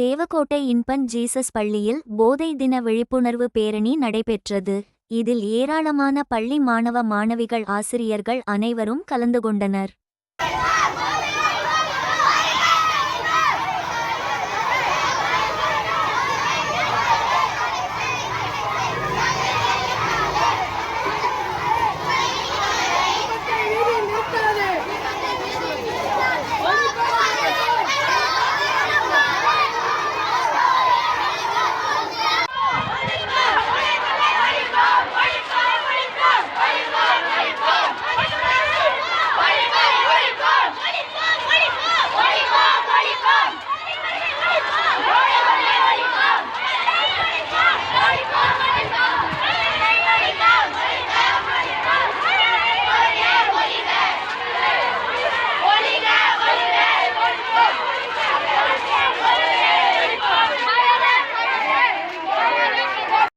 Devakottai Inban Jesus பள்ளியில் போதை தின விழிப்புணர்வு பேரணி நடைபெற்றது. இதில் ஏராளமான பள்ளி மாணவ மாணவிகள் ஆசிரியர்கள் அனைவரும் கலந்து கொண்டனர்.